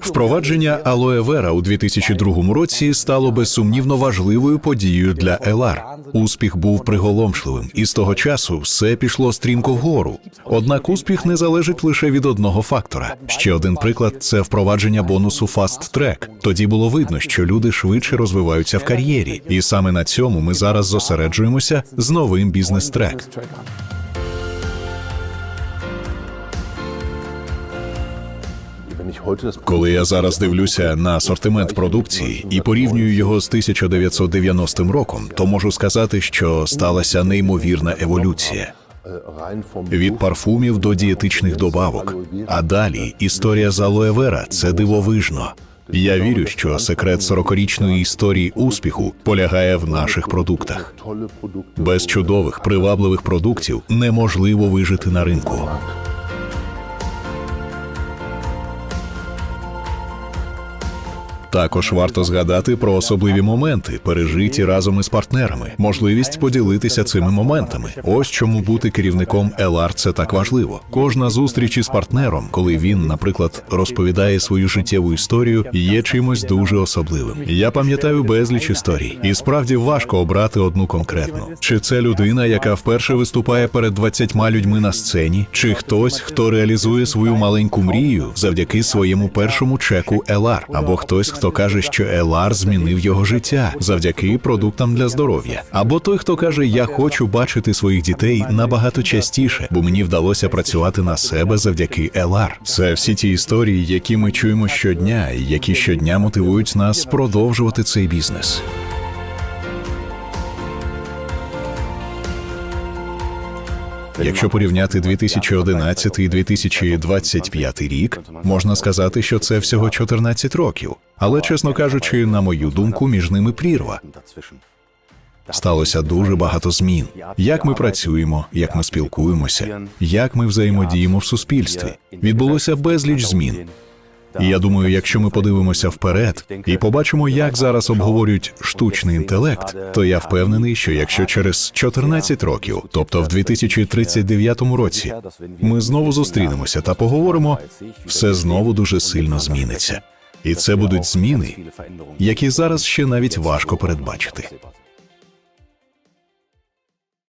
Впровадження алоe вера у 2002 році стало безсумнівно важливою подією для Елар. Успіх був приголомшливим, і з того часу все пішло стрімко вгору. Однак успіх не залежить лише від одного фактора. Ще один приклад це впровадження бонусу Fast Track. Тоді було видно, що люди швидше розвиваються в кар'єрі, і саме на цьому ми зараз зосереджуємося з новим бізнес-трек. Коли я зараз дивлюся на асортимент продукції і порівнюю його з 1990 роком, то можу сказати, що сталася неймовірна еволюція. Від парфумів до дієтичних добавок. А далі історія з алоe вера – це дивовижно. Я вірю, що секрет 40-річної історії успіху полягає в наших продуктах. Без чудових привабливих продуктів неможливо вижити на ринку. Також варто згадати про особливі моменти, пережиті разом із партнерами, можливість поділитися цими моментами. Ось чому бути керівником LR – це так важливо. Кожна зустріч із партнером, коли він, наприклад, розповідає свою життєву історію, є чимось дуже особливим. Я пам'ятаю безліч історій, і справді важко обрати одну конкретну. Чи це людина, яка вперше виступає перед 20 людьми на сцені, чи хтось, хто реалізує свою маленьку мрію завдяки своєму першому чеку LR, або хтось, хто каже, що LR змінив його життя завдяки продуктам для здоров'я, або той, хто каже, я хочу бачити своїх дітей набагато частіше, бо мені вдалося працювати на себе завдяки LR. Це всі ті історії, які ми чуємо щодня, і які щодня мотивують нас продовжувати цей бізнес. Якщо порівняти 2011 і 2025 рік, можна сказати, що це всього 14 років. Але, чесно кажучи, на мою думку, між ними прірва. Сталося дуже багато змін. Як ми працюємо, як ми спілкуємося, як ми взаємодіємо в суспільстві. Відбулося безліч змін. І я думаю, якщо ми подивимося вперед і побачимо, як зараз обговорюють штучний інтелект, то я впевнений, що якщо через 14 років, тобто в 2039 році, ми знову зустрінемося та поговоримо, все знову дуже сильно зміниться. І це будуть зміни, які зараз ще навіть важко передбачити.